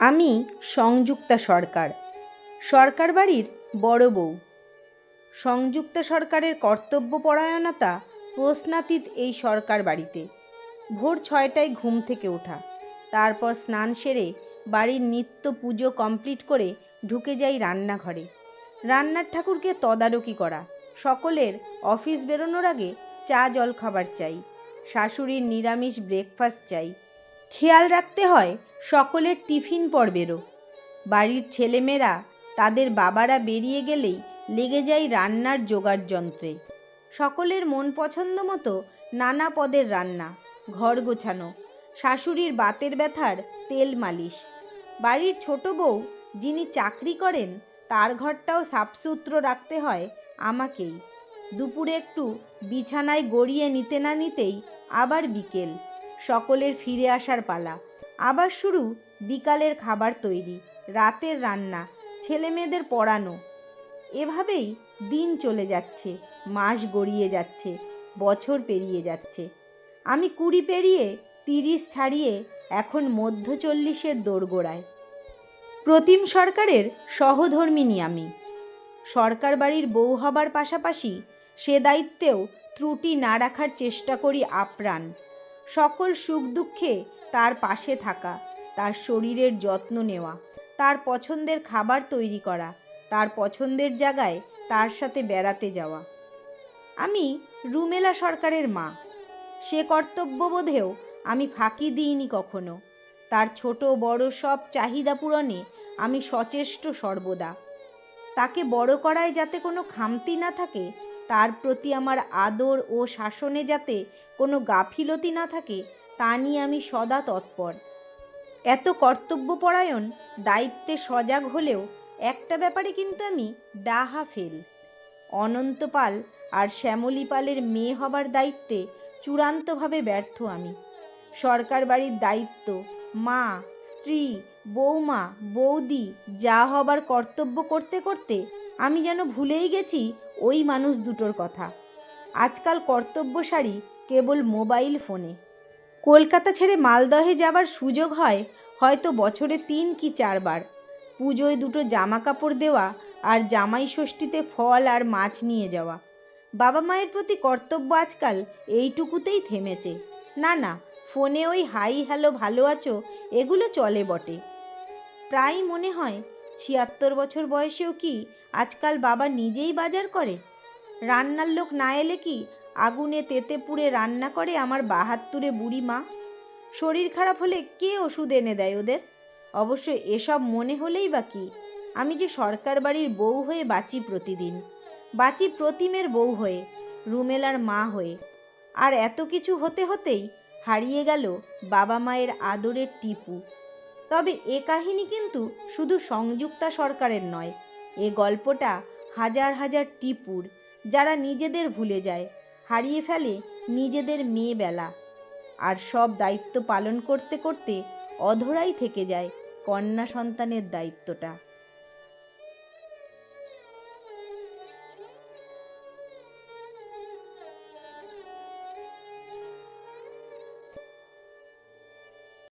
আমি সংযুক্তা সরকার। সরকার বাড়ির বড় বউ। সংযুক্তা সরকারের কর্তব্যপরায়ণতা প্রশ্নাতীত এই সরকার বাড়িতে ভোর ছয়টায় ঘুম থেকে ওঠা। তারপর স্নান সেরে বাড়ির নিত্য পুজো কমপ্লিট করে ঢুকে যাই রান্নাঘরে। রান্নার ঠাকুরকে তদারকি করা। সকলের অফিস বেরোনোর আগে চা জল খাবার চাই। শাশুড়ির নিরামিষ ব্রেকফাস্ট চাই। খেয়াল রাখতে হয় সকলের টিফিন পর্বেরও। বাড়ির ছেলেমেয়েরা তাদের বাবারা বেরিয়ে গেলেই লেগে যায় রান্নার জোগাড় যন্ত্রে। সকলের মন পছন্দ মতো নানা পদের রান্না, ঘর গোছানো, শাশুড়ির বাতের ব্যথার তেল মালিশ। বাড়ির ছোট বউ যিনি চাকরি করেন, তার ঘরটাও সাফসুত্র রাখতে হয় আমাকেই। দুপুরে একটু বিছানায় গড়িয়ে নিতে না নিতেই আবার বিকেল, সকলের ফিরে আসার পালা। আবার শুরু বিকালের খাবার তৈরি, রাতের রান্না ছেলে মেয়েদের পড়ানো। এভাবেই দিন চলে যাচ্ছে, মাস গড়িয়ে যাচ্ছে, বছর পেরিয়ে যাচ্ছে। আমি কুড়ি পেরিয়ে তিরিশ ছাড়িয়ে এখন মধ্য চল্লিশের দোরগোড়ায়। প্রতিম সরকারের সহধর্মিনী আমি। সরকার বাড়ির বউ হবার পাশাপাশি সে দায়িত্বেও ত্রুটি না রাখার চেষ্টা করি আপ্রাণ। সকল সুখ দুঃখে তার পাশে থাকা, তার শরীরের যত্ন নেওয়া, তার পছন্দের খাবার তৈরি করা, তার পছন্দের জায়গায় তার সাথে বেড়াতে যাওয়া। আমি রুমেলা সরকারের মা। সে কর্তব্যবোধেও আমি ফাঁকি দিইনি কখনো। তার ছোট বড় সব চাহিদা পূরণে আমি সচেষ্ট সর্বদা। তাকে বড় করায় যাতে কোনো খামতি না থাকে, তার প্রতি আমার আদর ও শাসনে যাতে কোনো গাফিলতি না থাকে তা নিয়ে আমি সদা তৎপর। এত কর্তব্যপরায়ণ, দায়িত্বে সজাগ হলেও একটা ব্যাপারে কিন্তু আমি ডাহা ফেল। অনন্ত পাল আর শ্যামলী পালের মেয়ে হবার দায়িত্বে চূড়ান্তভাবে ব্যর্থ আমি। সরকার বাড়ির দায়িত্ব, মা, স্ত্রী, বৌমা, বৌদি যা হবার কর্তব্য করতে করতে আমি যেন ভুলেই গেছি ওই মানুষ দুটোর কথা। আজকাল কর্তব্যসারী কেবল মোবাইল ফোনে। কলকাতা ছেড়ে মালদহে যাবার সুযোগ হয়, হয়তো বছরে তিন কি চারবার। পুজোয় দুটো জামা কাপড় দেওয়া আর জামাই ষষ্ঠীতে ফল আর মাছ নিয়ে যাওয়া। বাবা মায়ের প্রতি কর্তব্য আজকাল এইটুকুতেই থেমেছে। না না, ফোনে ওই হাই হ্যালো ভালো আছো, এগুলো চলে বটে। প্রায় মনে হয়, ছিয়াত্তর বছর বয়সেও কি আজকাল বাবা নিজেই বাজার করে? রান্নার লোক না এলে কি আগুনে তেতে পুড়ে রান্না করে আমার বাহাত্তরে বুড়ি মা। শরীর খারাপ হলে কে ওষুধ এনে দেয় ওদের? অবশ্য এসব মনে হলেই বা কি? আমি যে সরকার বাড়ির বউ হয়ে বাঁচি প্রতিদিন, বাঁচি প্রতিমের বউ হয়ে, রুমেলার মা হয়ে। আর এত কিছু হতে হতেই হারিয়ে গেল বাবা মায়ের আদরের টিপু। তবে এ কাহিনী কিন্তু শুধু সংযুক্তা সরকারের নয়, এ গল্পটা হাজার হাজার টিপুর, যারা নিজেদের ভুলে যায় হারিয়ে ফেলে নিজেদের মেয়েবেলা আর সব দায়িত্ব পালন করতে করতে অধরাই থেকে যায় কন্যা সন্তানের দায়িত্বটা।